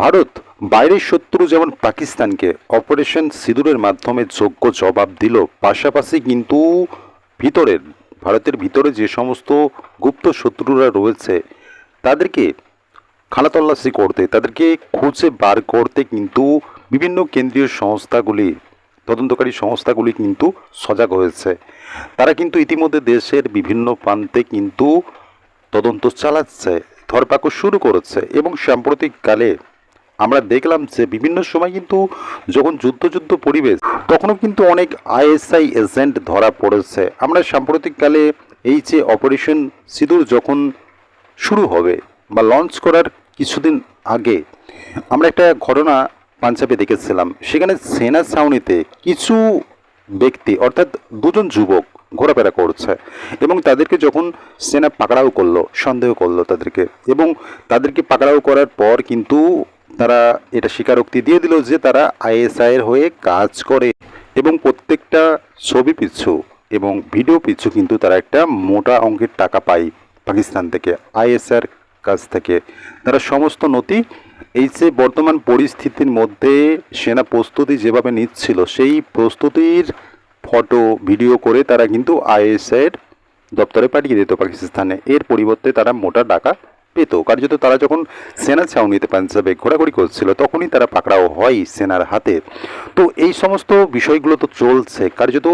ভারত, বাইরের শত্রু যেমন পাকিস্তানকে অপারেশন সিঁদুরের মাধ্যমে যোগ্য জবাব দিল, পাশাপাশি কিন্তু ভিতরের, ভারতের ভিতরে যে সমস্ত গুপ্ত শত্রুরা রয়েছে, তাদেরকে খানাতল্লাশি করতে, তাদেরকে খুঁজে বার করতে কিন্তু বিভিন্ন কেন্দ্রীয় সংস্থাগুলি, তদন্তকারী সংস্থাগুলি কিন্তু সজাগ হয়েছে। তারা কিন্তু ইতিমধ্যে দেশের বিভিন্ন প্রান্তে কিন্তু তদন্ত চালাচ্ছে, ধরপাকড় শুরু করেছে এবং সাম্প্রতিককালে আমরা দেখলাম যে বিভিন্ন সময় কিন্তু যখন যুদ্ধ যুদ্ধ পরিবেশ, তখনও কিন্তু অনেক আইএসআই এজেন্ট ধরা পড়েছে। আমরা সাম্প্রতিককালে এই যে অপারেশন সিঁদুর যখন শুরু হবে বা লঞ্চ করার কিছুদিন আগে, আমরা একটা ঘটনা পাঞ্জাবে দেখেছিলাম। সেখানে সেনা ছাউনিতে কিছু ব্যক্তি, অর্থাৎ দুজন যুবক ঘোরাফেরা করছে এবং তাদেরকে যখন সেনা পাকড়াও করল, সন্দেহ করল তাদেরকে এবং তাদেরকে পাকড়াও করার পর কিন্তু তারা এটা স্বীকারোক্তি দিয়ে দিল যে তারা আইএসআই এর হয়ে কাজ করে এবং প্রত্যেকটা ছবি পিছু এবং ভিডিও পিছু কিন্তু তারা একটা মোটা অঙ্কের টাকা পায় পাকিস্তান থেকে আইএসআর কাছ থেকে। তারা সমস্ত নথি এই যে বর্তমান পরিস্থিতির মধ্যে সেনা প্রস্তুতি যেভাবে নিচ্ছিল, সেই প্রস্তুতির ফটো, ভিডিও করে তারা কিন্তু আইএসআইয়ের দপ্তরে পাঠিয়ে দিত পাকিস্তানে। এর পরিবর্তে তারা মোটা টাকা পেত। কার্যত তারা যখন সেনা ছাউনিতে পাঞ্জাবে ঘোরাঘুরি করছিল, তখনই তারা পাকড়াও হয় সেনার হাতে। তো এই সমস্ত বিষয়গুলো তো চলছে। কার্যত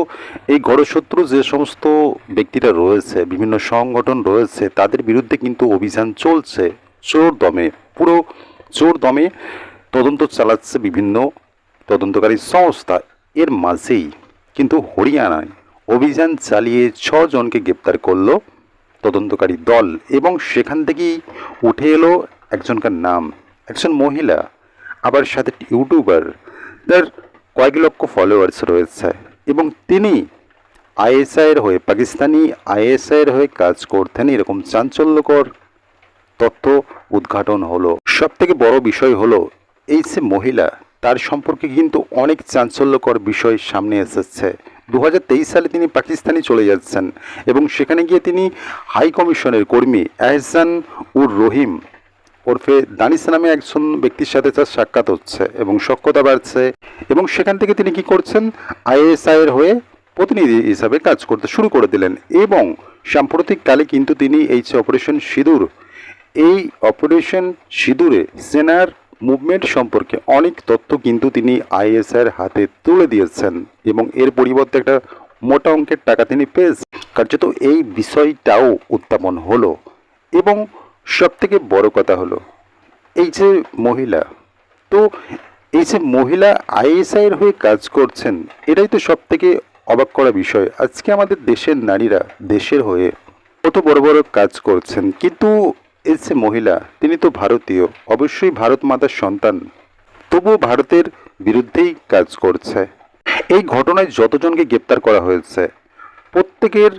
এই গড়শত্রু যে সমস্ত ব্যক্তিরা রয়েছে, বিভিন্ন সংগঠন রয়েছে, তাদের বিরুদ্ধে কিন্তু অভিযান চলছে। জোর দমে, পুরো জোর দমে তদন্ত চালাচ্ছে বিভিন্ন তদন্তকারী সংস্থা। এর মাঝেই কিন্তু হরিয়ানায় অভিযান চালিয়ে ছজনকে গ্রেপ্তার করল তদন্তকারী দল এবং সেখান থেকেই উঠে এলো একজনকার নাম, একজন মহিলা, আবার সাথে ইউটিউবার। তার কয়েক লক্ষ ফলোয়ার্স রয়েছে এবং তিনি আইএসআইয়ের হয়ে, পাকিস্তানি আইএসআইয়ের হয়ে কাজ করতেন। এরকম চাঞ্চল্যকর তথ্য উদ্ঘাটন হলো। সব থেকে বড় বিষয় হলো, এই যে মহিলা, তার সম্পর্কে কিন্তু অনেক চাঞ্চল্যকর বিষয় সামনে এসেছে। দু হাজার তেইশ সালে তিনি পাকিস্তানে চলে যাচ্ছেন এবং সেখানে গিয়ে তিনি হাই কমিশনের কর্মী এহসান উর রহিম ওরফে দানিস নামে একজন ব্যক্তির সাথে তার সাক্ষাৎ হচ্ছে এবং সক্ষতা বাড়ছে এবং সেখান থেকে তিনি কি করছেন? আইএসআই এর হয়ে প্রতিনিধি হিসাবে কাজ করতে শুরু করে দিলেন এবং সাম্প্রতিককালে কিন্তু তিনি এই অপারেশন সিঁদুর, এই অপারেশন সিঁদুরে সেনার মুভমেন্ট সম্পর্কে অনেক তথ্য কিন্তু তিনি আইএসআইয়ের হাতে তুলে দিয়েছেন এবং এর পরিবর্তে একটা মোটা অঙ্কের টাকা তিনি পেয়েছেন। কার্যত এই বিষয়টাও উত্থাপন হলো। এবং সব থেকে বড় কথা হলো, এই যে মহিলা, তো এই যে মহিলা আইএসআইয়ের হয়ে কাজ করছেন, এটাই তো সব থেকে অবাক করা বিষয়। আজকে আমাদের দেশের নারীরা দেশের হয়ে কত বড় বড় কাজ করছেন। কিন্তু যে মহিলা, তিনি তো ভারতীয়, অবশ্যই ভারত মাতার সন্তান। তবুও ভারতের বিরুদ্ধেই কাজ করছে। এই ঘটনায় যতজনকে গ্রেপ্তার করা হয়েছে, প্রত্যেকের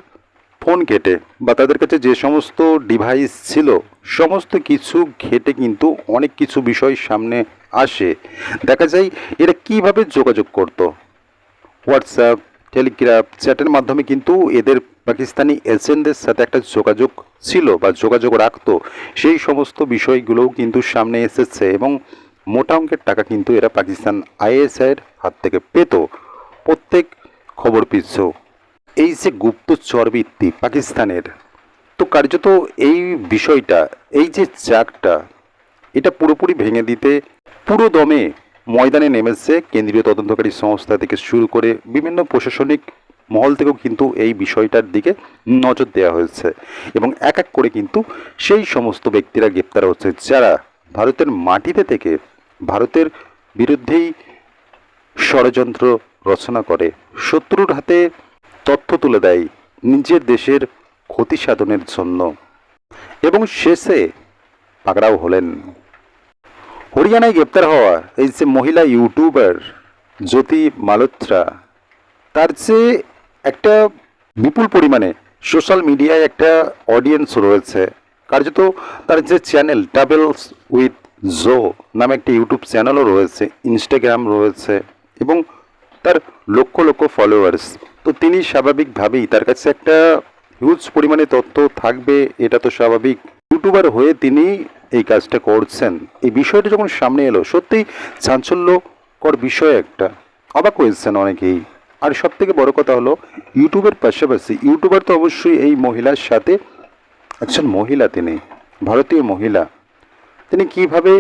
ফোন ঘেটে বা তাদের কাছে যে সমস্ত ডিভাইস ছিল, সমস্ত কিছু ঘেটে কিন্তু অনেক কিছু বিষয় সামনে আসে। দেখা যায় এরা কীভাবে যোগাযোগ করতো? হোয়াটসঅ্যাপ টেলিগ্রাফ চ্যাটের মাধ্যমে কিন্তু এদের পাকিস্তানি এজেন্টদের সাথে একটা যোগাযোগ ছিল বা যোগাযোগ রাখতো, সেই সমস্ত বিষয়গুলোও কিন্তু সামনে এসেছে এবং মোটা অঙ্কের টাকা কিন্তু এরা পাকিস্তান আইএসআইয়ের হাত থেকে পেত। প্রত্যেক খবর পিছু এই যে গুপ্তচর বৃত্তি পাকিস্তানের, তো কার্যত এই বিষয়টা, এই যে চাকটা, এটা পুরোপুরি ভেঙে দিতে পুরো দমে ময়দানে নেমেছে কেন্দ্রীয় তদন্তকারী সংস্থা থেকে শুরু করে বিভিন্ন প্রশাসনিক মহল থেকেও কিন্তু এই বিষয়টার দিকে নজর দেওয়া হয়েছে। এবং এক এক করে কিন্তু সেই সমস্ত ব্যক্তিরা গ্রেপ্তার হচ্ছে। যারা ভারতের মাটিতে থেকে ভারতের বিরুদ্ধেই ষড়যন্ত্র রচনা করে, শত্রুর হাতে তথ্য তুলে দেয় নিজের দেশের ক্ষতি সাধনের জন্য। এবং শেষে পাকড়াও হলেন। হরিয়ানায় গ্রেপ্তার হওয়া এই যে মহিলা ইউটিউবার জ্যোতি মালোত্রা তার যে একটা বিপুল পরিমাণে সোশ্যাল মিডিয়ায় একটা অডিয়েন্স রয়েছে। কার্যত তার যে চ্যানেল ট্রাভেলস উইথ জো নামে একটা ইউটিউব চ্যানেলও রয়েছে ইনস্টাগ্রাম রয়েছে এবং তার লক্ষ লক্ষ ফলোয়ার্স তো তিনি স্বাভাবিকভাবেই তার কাছে একটা হিউজ পরিমাণে তথ্য থাকবে, এটা তো স্বাভাবিক। ইউটিউবার হয়ে তিনি এই কাজটা করছেন। এই বিষয়টা যখন সামনে এলো, সত্যিই চাঞ্চল্যকর বিষয় একটা। অবাক হয়েছেন অনেকেই। আর সব থেকে বড় কথা হলো, ইউটিউবের পাশাপাশি, ইউটিউবার তো অবশ্যই এই মহিলার সাথে একজন মহিলা তিনি, ভারতীয় মহিলা। তিনি কীভাবে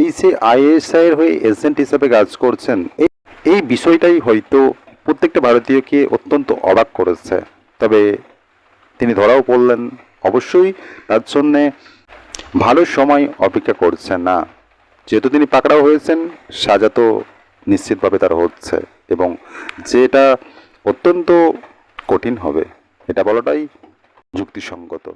এই যে আইএসআই এর হয়ে এজেন্ট হিসাবে কাজ করছেন, এই বিষয়টাই হয়তো প্রত্যেকটা ভারতীয়কে অত্যন্ত অবাক করেছে। তবে তিনি ধরাও পড়লেন, অবশ্যই তার জন্যে ভালো সময় অপেক্ষা করছেন না। যেহেতু তিনি পাকড়াও হয়েছেন, সাজা তো নিশ্চিতভাবে তার হচ্ছে। এবং যেটা অত্যন্ত কঠিন হবে এটা বলাটাই যুক্তিসঙ্গত।